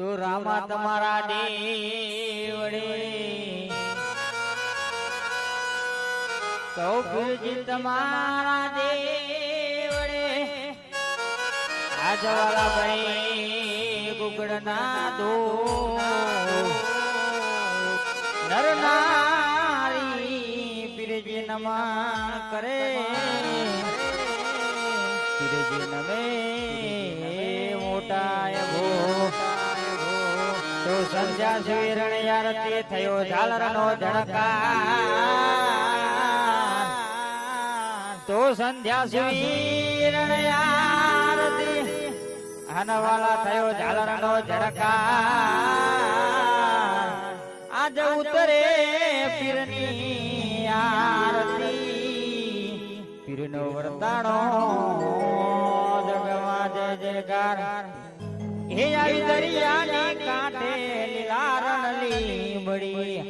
તો રામા તમારા દેવડે. કૌપીરજી તમારા દેવડે. આજવાલા ભાઈ ગુગળના દો નર નારી પીરજી નમા કરે. સંધ્યા થયો ઝાલરનો ઝણકાર તો સંધ્યા યારતી હનવાલા થયો ઝાલરનો ઝણકાર આજ ઉતરે પીરની આરતી. પીરનો વરતાણો જગવા જય જયકાર હે આવી દરિયાની કાંઠે 可以。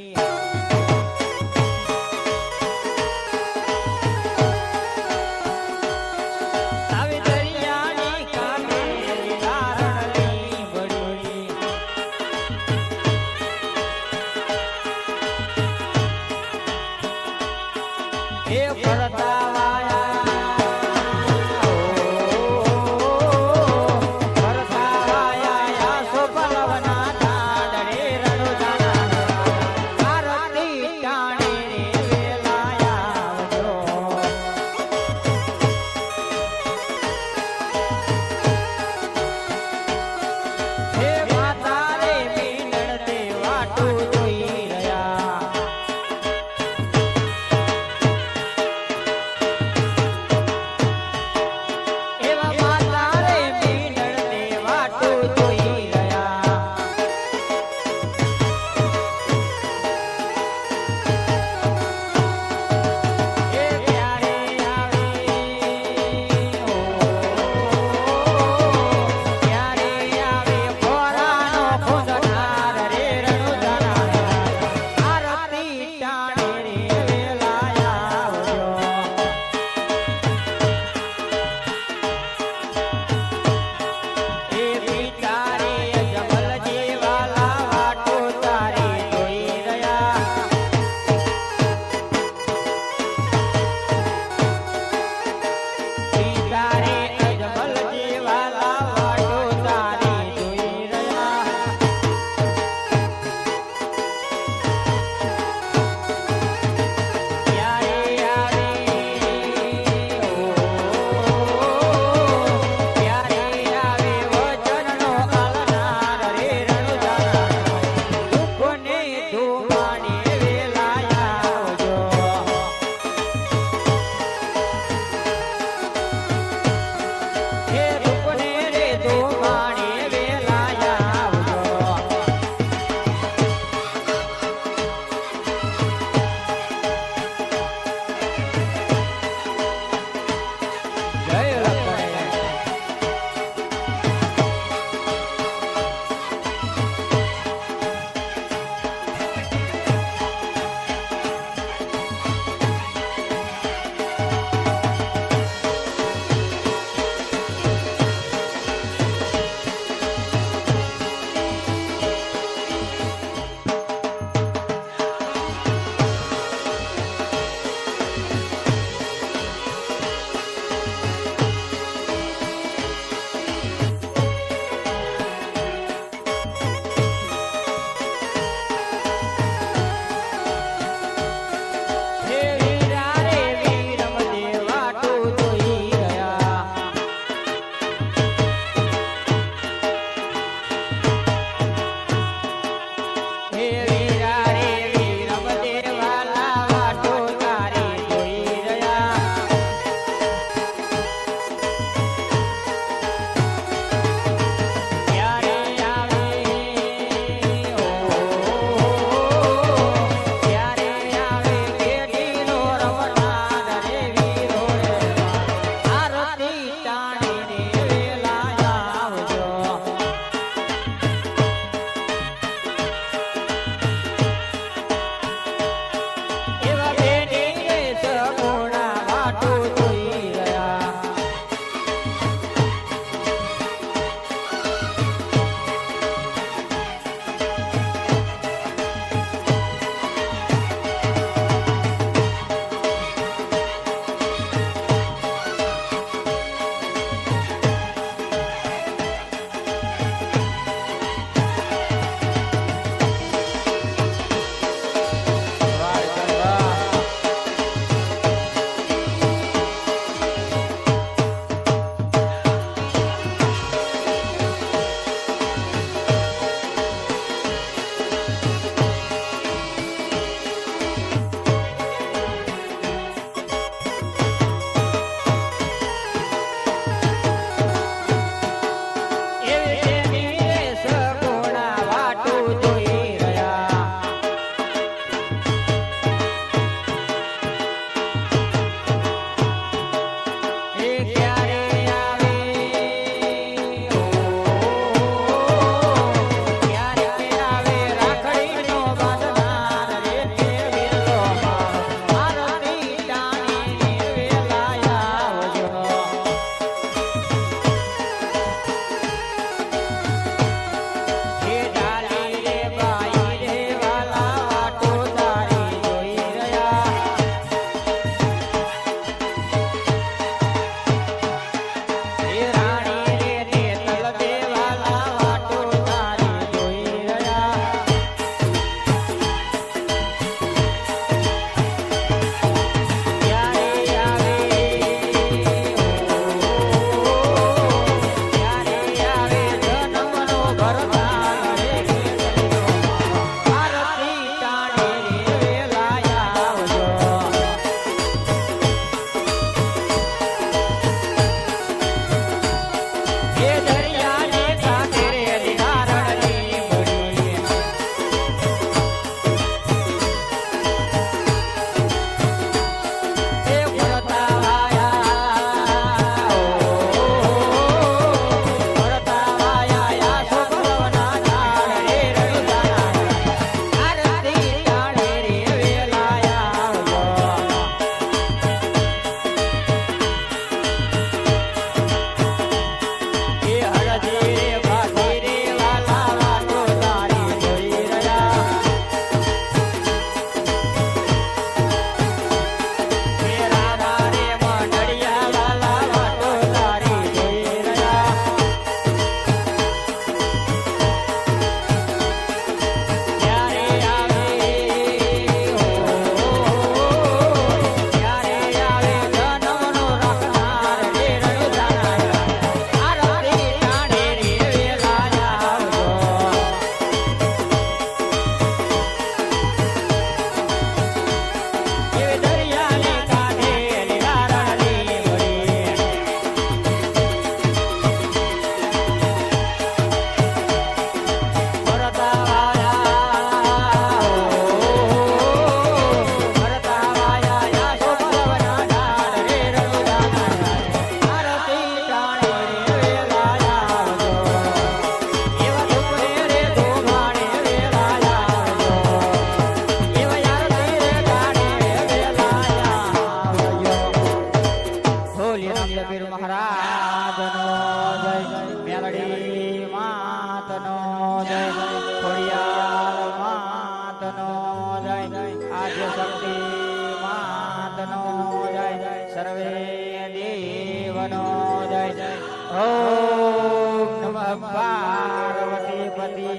ઓમ પાર્વતી પતિ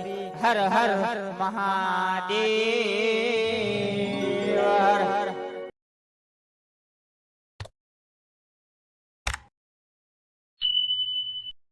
હર હર મહાદેવ